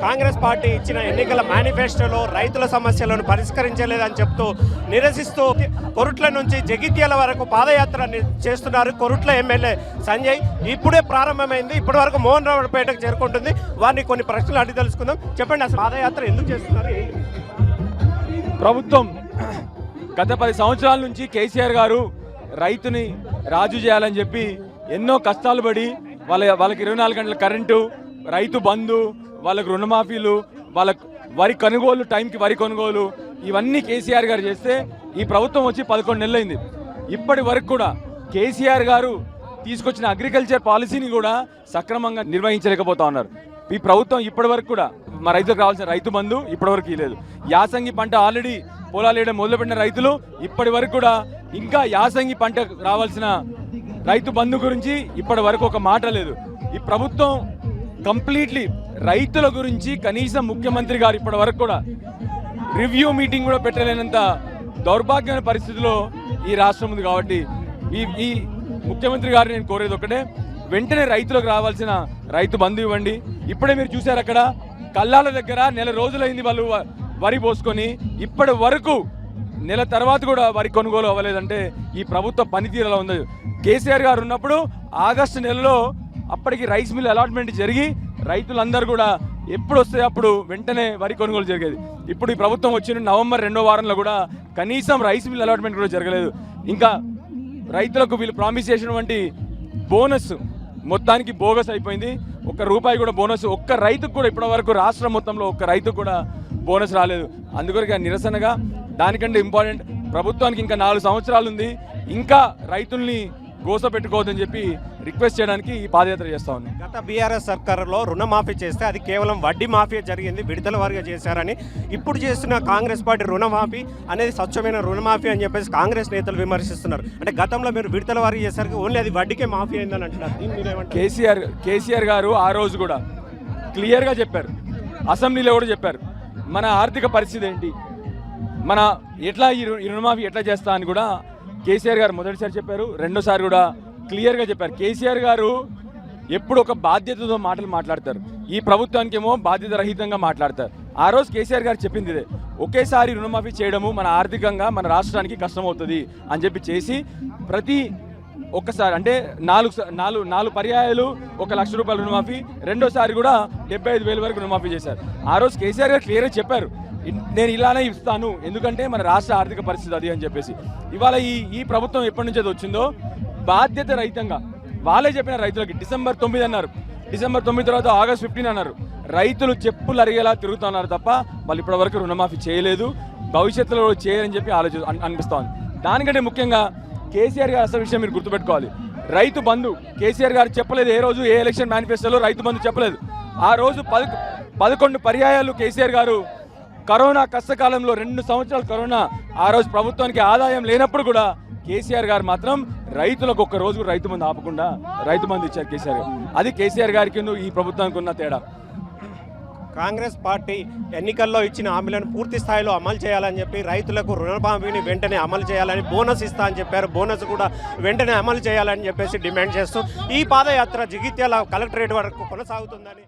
Congress party ఇచ్చిన ఎన్నికల మేనిఫెస్టోలో రైతుల సమస్యలను పరిష్కరించలేదని చెప్తూ నిరసిస్తూ కొరుట్ల నుంచి జగిత్యాల వరకు పాదయాత్ర చేస్తున్నారు కొరుట్ల ఎమ్మెల్యే సంజయ్. ఇప్పుడే ప్రారంభమైంది. ఇప్పటి వరకు మోహన్ రావుపేటకు చేరుకుంటుంది. వారిని కొన్ని ప్రశ్నలు అడిగి తెలుసుకుందాం. చెప్పండి అసలు పాదయాత్ర ఎందుకు చేస్తున్నారు? ప్రభుత్వం గత పది సంవత్సరాల నుంచి కేసీఆర్ గారు రైతుని రాజు చేయాలని చెప్పి ఎన్నో కష్టాలు పడి వాళ్ళ వాళ్ళకి ఇరవై నాలుగు గంటల కరెంటు రైతు బంధు వాళ్ళకు రుణమాఫీలు వాళ్ళ వరి కొనుగోలు టైంకి వరి కొనుగోలు ఇవన్నీ కేసీఆర్ గారు చేస్తే ఈ ప్రభుత్వం వచ్చి పదకొండు నెలలైంది. ఇప్పటి వరకు కూడా కేసీఆర్ గారు తీసుకొచ్చిన అగ్రికల్చర్ పాలసీని కూడా సక్రమంగా నిర్వహించలేకపోతా ఉన్నారు. ఈ ప్రభుత్వం ఇప్పటి వరకు కూడా మా రైతులకు రావాల్సిన రైతు బంధు ఇప్పటివరకు ఇవ్వలేదు యాసంగి పంట ఆల్రెడీ పొలాలు వేయడం మొదలుపెట్టిన రైతులు ఇప్పటి వరకు కూడా ఇంకా యాసంగి పంట రావాల్సిన రైతు బంధు గురించి ఇప్పటి వరకు ఒక మాట లేదు. ఈ ప్రభుత్వం కంప్లీట్లీ రైతుల గురించి కనీసం ముఖ్యమంత్రి గారు ఇప్పటి వరకు కూడా రివ్యూ మీటింగ్ కూడా పెట్టలేనంత దౌర్భాగ్యమైన పరిస్థితిలో ఈ రాష్ట్రం ఉంది కాబట్టి ఈ ఈ ముఖ్యమంత్రి గారు నేను కోరేది ఒకటే వెంటనే రైతులకు రావాల్సిన రైతు బంధు ఇవ్వండి. ఇప్పుడే మీరు చూశారు అక్కడ కల్లాల దగ్గర నెల రోజులైంది వాళ్ళు వరి పోసుకొని ఇప్పటి వరకు నెల తర్వాత కూడా వరి కొనుగోలు అవ్వలేదంటే ఈ ప్రభుత్వ పనితీరు ఎలా ఉంది. కేసీఆర్ గారు ఉన్నప్పుడు ఆగస్టు నెలలో అప్పటికి రైస్ మిల్ అలాట్మెంట్ జరిగి రైతులందరూ కూడా ఎప్పుడు వస్తే అప్పుడు వెంటనే వరి కొనుగోలు జరిగేది. ఇప్పుడు ఈ ప్రభుత్వం వచ్చిన నవంబర్ రెండో వారంలో కూడా కనీసం రైస్ మిల్ అలాట్మెంట్ కూడా జరగలేదు. ఇంకా రైతులకు వీళ్ళు ప్రామిస్ చేసినటువంటి బోనస్ మొత్తానికి బోగస్ అయిపోయింది. ఒక్క రూపాయి కూడా బోనస్ ఒక్క రైతుకు కూడా ఇప్పటి వరకు రాష్ట్రం మొత్తంలో ఒక్క రైతుకు కూడా బోనస్ రాలేదు. అందుకొరకు నిరసనగా దానికంటే ఇంపార్టెంట్ ప్రభుత్వానికి ఇంకా నాలుగు సంవత్సరాలు ఉంది. ఇంకా రైతుల్ని గోస పెట్టుకోవద్దని చెప్పి రిక్వెస్ట్ చేయడానికి ఈ పాదయాత్ర చేస్తా ఉన్నాం. గత బీఆర్ఎస్ సర్కారులో రుణమాఫీ చేస్తే అది కేవలం వడ్డీ మాఫీ జరిగింది విడుదల వారిగా చేశారని. ఇప్పుడు చేస్తున్న కాంగ్రెస్ పార్టీ రుణమాఫీ అనేది స్వచ్ఛమైన రుణమాఫీ అని చెప్పేసి కాంగ్రెస్ నేతలు విమర్శిస్తున్నారు. అంటే గతంలో మీరు విడుదల వారి చేశారు ఓన్లీ అది వడ్డీకే మాఫీ అయిందని అంటున్నారు. దీన్ని మీరేమంటారు కేసీఆర్ కేసీఆర్ గారు ఆ రోజు కూడా క్లియర్గా చెప్పారు. అసెంబ్లీలో కూడా చెప్పారు. మన ఆర్థిక పరిస్థితి ఏంటి? మన ఎట్లా ఈ రుణమాఫీ ఎట్లా చేస్తా అని కూడా కేసీఆర్ గారు మొదటిసారి చెప్పారు రెండోసారి కూడా క్లియర్గా చెప్పారు. కేసీఆర్ గారు ఎప్పుడు ఒక బాధ్యతతో మాటలు మాట్లాడతారు. ఈ ప్రభుత్వానికి ఏమో బాధ్యత రహితంగా మాట్లాడతారు. ఆ రోజు కేసీఆర్ గారు చెప్పింది ఇదే ఒకేసారి రుణమాఫీ చేయడము మన ఆర్థికంగా మన రాష్ట్రానికి కష్టమవుతుంది అని చెప్పి చేసి ప్రతి ఒక్కసారి అంటే నాలుగు నాలుగు నాలుగు పర్యాయాలు ఒక లక్ష రూపాయల రుణమాఫీ రెండోసారి కూడా డెబ్బై ఐదు వేల వరకు రుణమాఫీ చేశారు. ఆ రోజు కేసీఆర్ గారు క్లియర్గా చెప్పారు. నేను ఇలానే ఇస్తాను. ఎందుకంటే మన రాష్ట్ర ఆర్థిక పరిస్థితి అది అని చెప్పేసి. ఇవాళ ఈ ఈ ప్రభుత్వం ఎప్పటి నుంచి అది వచ్చిందో బాధ్యత రహితంగా. వాళ్ళే చెప్పిన రైతులకి డిసెంబర్ తొమ్మిది అన్నారు. డిసెంబర్ తొమ్మిది తర్వాత ఆగస్ట్ ఫిఫ్టీన్ అన్నారు. రైతులు చెప్పులు అరిగేలా తిరుగుతున్నారు తప్ప వాళ్ళు ఇప్పటివరకు రుణమాఫీ చేయలేదు. భవిష్యత్తులో చేయరని చెప్పి ఆలోచి అన్- అనిపిస్తా ఉంది. దానికంటే ముఖ్యంగా కేసీఆర్ గారు అసలు విషయం మీరు గుర్తుపెట్టుకోవాలి. రైతు బంధు కేసీఆర్ గారు చెప్పలేదు ఏ రోజు ఏ ఎలక్షన్ మేనిఫెస్టోలో రైతు బంధు చెప్పలేదు. ఆ రోజు పద పదకొండు పర్యాయాలు కేసీఆర్ గారు కరోనా కష్టకాలంలో రెండు సంవత్సరాలు కరోనా ఆ రోజు ప్రభుత్వానికి ఆదాయం లేనప్పుడు కూడా కేసీఆర్ గారు మాత్రం రైతులకు ఒక్క రోజు కూడా రైతు మంది ఆపకుండా రైతు మంది ఇచ్చారు కేసీఆర్ అది కేసీఆర్ గారికి ఈ ప్రభుత్వానికి ఉన్న తేడా. కాంగ్రెస్ పార్టీ ఎన్నికల్లో ఇచ్చిన హామీలను పూర్తి స్థాయిలో అమలు చేయాలని చెప్పి రైతులకు రుణమాఫీని వెంటనే అమలు చేయాలని బోనస్ ఇస్తా అని చెప్పారు. బోనస్ కూడా వెంటనే అమలు చేయాలని చెప్పేసి డిమాండ్ చేస్తూ ఈ పాదయాత్ర జగిత్యాల కలెక్టరేట్ వరకు కొనసాగుతుందని